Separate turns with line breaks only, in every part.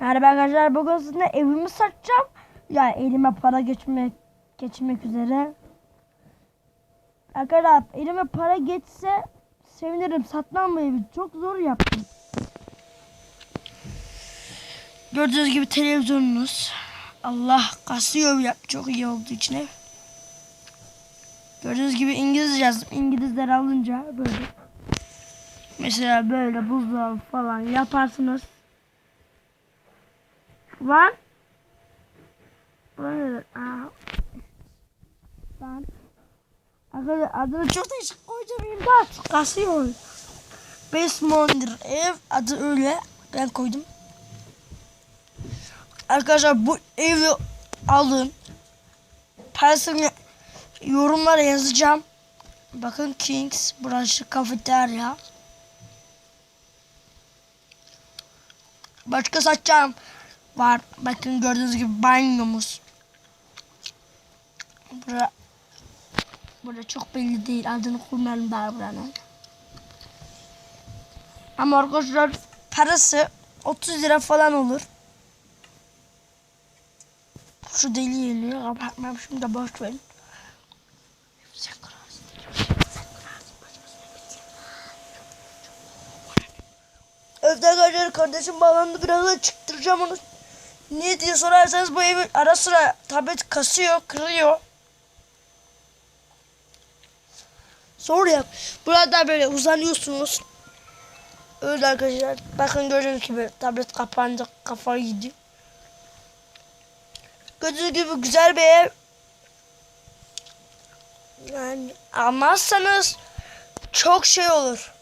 Yani ben arkadaşlar bugün sizinle evimi satacağım. Yani elime para geçmek geçmek üzere. Arkadaşlar elime para geçse sevinirim. Satmam bu evi. Çok zor yaptım. Gördüğünüz gibi televizyonunuz. Allah kasıyor ya. Çok iyi oldu içine. Gördüğünüz gibi İngilizce yazdım. İngilizler alınca böyle. Mesela böyle buzdolabı falan yaparsınız. Var. Böyle. Ben. Arkadaşlar adını çok değişik koydum imdat. Kasıyor. Basemondir ev adı öyle. Ben koydum. Arkadaşlar bu evi alın. Parasını yorumlara yazacağım. Bakın Kings burası kafeterya. Başka satacağım var. Bakın gördüğünüz gibi banyomuz. Bura, burada çok belli değil. Adını koymayalım daha buranın. Ama arkadaşlar parası 30 lira falan olur. Şu deli geliyor. Kapatmam şimdi de boş verin. Evde arkadaşlar kardeşim bağlandı birazdan çıktıracağım onu. Niye diye sorarsanız bu evi ara sıra tablet kasıyor, kırıyor. Sonra yap. Burada böyle uzanıyorsunuz. Öyle arkadaşlar. Bakın gördüğünüz gibi tablet kapandı, kafa gidiyor. Gördüğünüz gibi güzel bir ev. Yani almazsanız çok şey olur.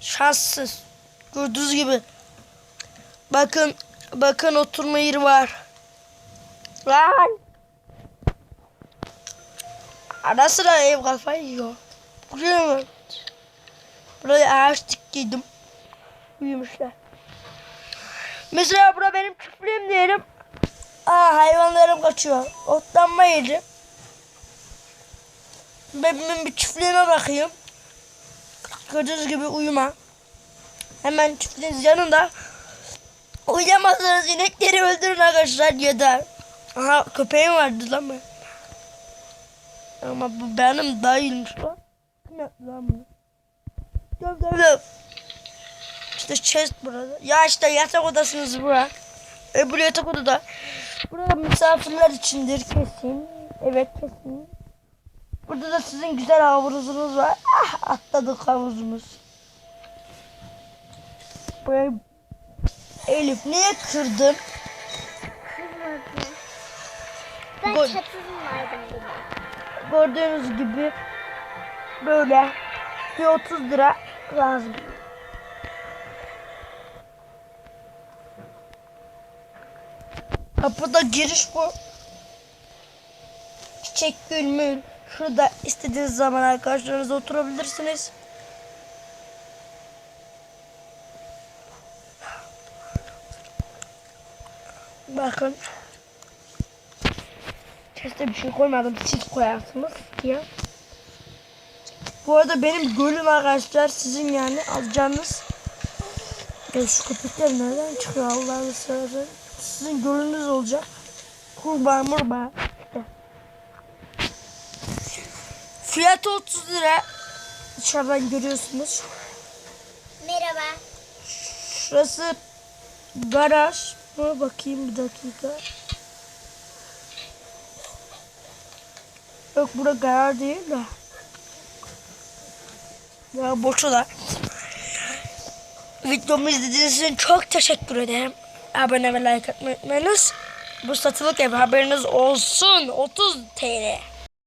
Şanssız. Gördüğünüz gibi. Bakın bakın oturma yeri var. Lan. Ara sıra ev kafayı yiyor. Buraya mı? Buraya ağaç dikiydim. Büyümüşler. Mesela bura benim çiftliğim diyelim. Aa hayvanlarım kaçıyor. Otlanma yeri. Ben ben bir çiftliğime bakayım. Gördüğünüz gibi uyuma. Hemen çiftliğin yanında. Uyuyamazsanız inekleri öldürün arkadaşlar da. Aha köpeğim vardı lan ben. Ama bu benim dayıymış lan. Kim lan bunu? Göm göm göm. İşte chest burada. Ya işte yatak odasınız bura. Öbür yatak odada. Burada misafirler içindir kesin. Evet kesin. Burada da sizin güzel havuzunuz var. Ah atladık havuzumuz. Böyle Elif niye kırdın?
Kızmadı. Ben
Gol.
çatısındaydım.
Gördüğünüz gibi böyle bir 30 lira lazım. Kapıda giriş bu. Çiçek gül mül. Şurada istediğiniz zaman arkadaşlarınızla oturabilirsiniz. Bakın. Chest'e bir şey koymadım. Siz koyarsınız diye. Bu arada benim gölüm arkadaşlar sizin yani alacağınız. Ya şu köpekler nereden çıkıyor Allah'ını seversen. Sizin gölünüz olacak. Kurbağa murbağa. İşte. Fiyatı 30 lira. Dışarıdan görüyorsunuz.
Merhaba.
Şurası garaj. Buna bakayım bir dakika. Yok bura garaj değil de. Ya boşu da. Videomu izlediğiniz için çok teşekkür ederim. Abone ve like atmayı unutmayınız. Bu satılık ev haberiniz olsun. 30 TL.